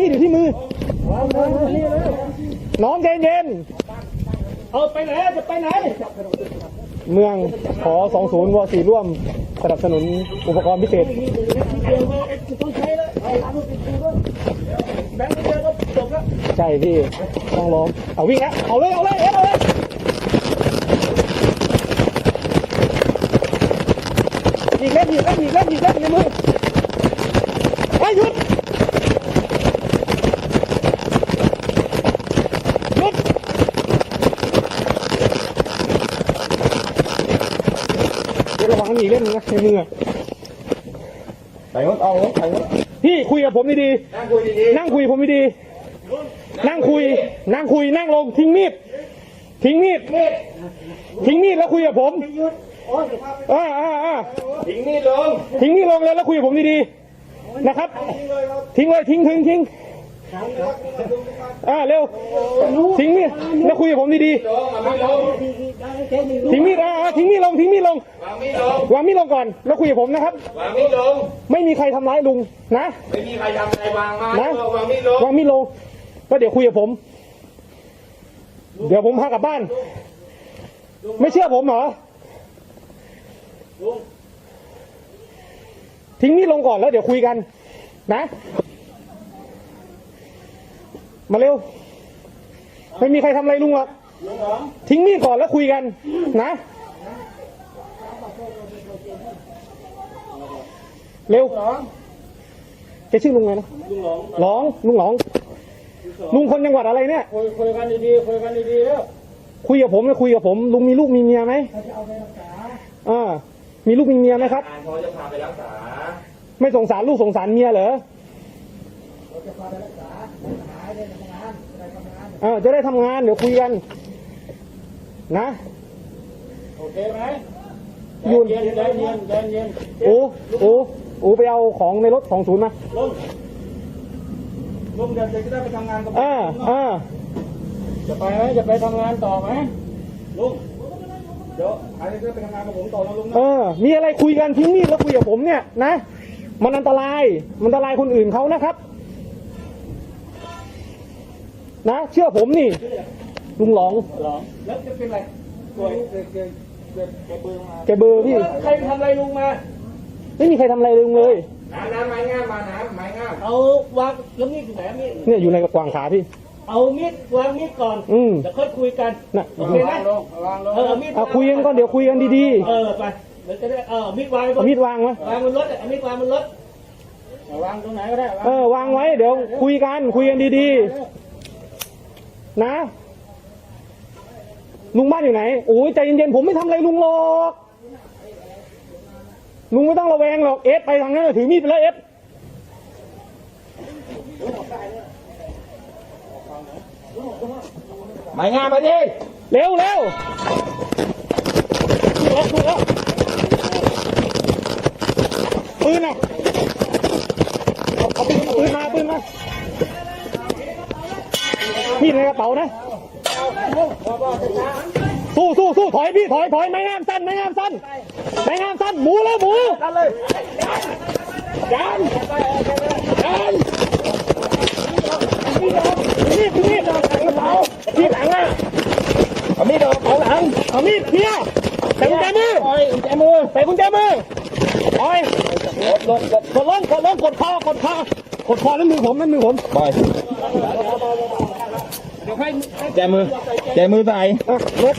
มีดอยู่ที่มือ น้องเย็นเย็น เอาไปไหนจะไปไหน เมืองขอ 20วสีร่วมสนับสนุนอุปกรณ์พิเศษใช่พี่ ต้องร้องเอาวิ่งแะเอาเลยเอาเลยเอาเลยอีกเล่นอีกเล่นอีกเล่นอีกเล่นในมือไปหยุด วระวังอีกเล่นนึงนะในมืออะไปงดเอาไปงดพี่คุยกับผมดีนั่งคุยดีๆ นั่งคุยผมดีๆ นั่งคุย นั่งคุย นั่งลงทิ้งมีด ทิ้งมีด ทิ้งมีดแล้วคุยกับผมๆหยุดโอ้ยสภาพอ่าอ่าอ่าทิ้งนี่ลงทิ้งมีดลงแล้วแล้วคุยกับผมดีๆ นะครับ ทิ้งเลยทิ้งทิ้งทิ้ง อ่าเร็วทิ้งมีดแล้วคุยกับผมดีลงเอาไม่ลงๆทิ้งมีดอ่าอ่าทิ้งมีดลงทิ้งมีดลงวางไม่ลงวางมีดลงก่อนแล้วคุยกับผมนะครับ วางไม่ลง ไม่มีใครทำร้ายลุงนะไม่มีใครทำอะไรวางมานะวางไม่ลงวางมีดลงแล้วเดี๋ยวคุยกับผม เดี๋ยวผมพากลับบ้าน ไม่เชื่อผมเหรอทิ้งมีดลงก่อนแล้วเดี๋ยวคุยกัน นะ มาเร็ว ไม่มีใครทำอะไรลุงหรอกทิ้งมีดก่อนแล้วคุยกันนะ เร็วแกชื่อลุงไงนะหลองลุงหลองลุงคนจังหวัดอะไรเนี่ยคุยคุยกันดีๆคุยกันดีๆแล้วคุยกับผมไม่คุยกับผม ลุงมีลูกมีเมียไหมอ่ามีลูกมีเมียไหมครับการเขาจะพาไปรักษา ไม่สงสารลูกสงสารเมียเหรอ เออจะได้ทำงาน เดี๋ยวคุยกัน นะโอเคไหมยืนเย็นใจเย็นใจเย็นโอ้โอ้โอ้ไปเอาของในรถของศูนย์มาลุงลุงเดี๋ยวจะได้ไปทำงานกับอ่าอ่าจะไปไหมจะไปทำงานต่อไหมลุงเดี๋ยวใครจะไปทำงานกับผมต่อนะลุงนะเออ มีอะไรคุยกันทิ้งมีดแล้วคุยกับผมเนี่ยนะ มันอันตราย มันอันตรายคนอื่นเขานะครับ นะเชื่อผมนี่ ลุงหลองหรอแล้วจะเป็นไรป่วยเกิดเกิดเกิดเกิดเบอร์มาแกเบอร์พี่ ใครไปทำอะไรลุงมา ไม่มีใครทำอะไรลุงเลยน้ำน้ำไม้งามมาน้ำไม้งามเอาวางแล้วมีดอยู่ไหนมีดเนี่ยอยู่ในกวางขาพี่ เอามีดวางมีดก่อนอืม เดี๋ยวค่อยคุยกันน่ะโอเคนะวางลงเออเอามีดเอาคุยกันก่อนเดี๋ยวคุยกันดีเออไปเดี๋ยวจะได้เออมีดวางๆเอามีดวางไว้วางบนรถเอามีดวางบนรถเอาวางตรงไหนก็ได้วางเออวางไว้เดี๋ยวคุยกันคุยกันดีๆ นะ ลุงบ้านอยู่ไหนโอ้ยใจเย็นๆผมไม่ทำอะไรลุงหรอกลุงไม่ต้องระแวงหรอกเอสไปทางนั้นถือมีดไปเลยเอสไม้งามมาดิเร็วเร็วถูกแล้วถูกแล้วปืนอะเอาเอาปืนเอาปืนมาปืนมาพี่ ในกระเป๋านะ สู้สู้สู้ถอยพี่ถอยถอยไม่งามสั้นไม่งามสั้นไม่งามสั้นหมูแล้วหมูกันเลยยันยันนี่นี่ดอกกระเป๋าที่หลังอะเอามีดออกเอาหลังเอามีดเพี้ยใส่กุญแจมือใส่กุญแจมือใส่กุญแจมือปล่อยกดกดกดล้มกดล้มกดคอกดคอกดคอนั่นมือผมนั่นมือผมบอย แจมือแจมือใส่รถ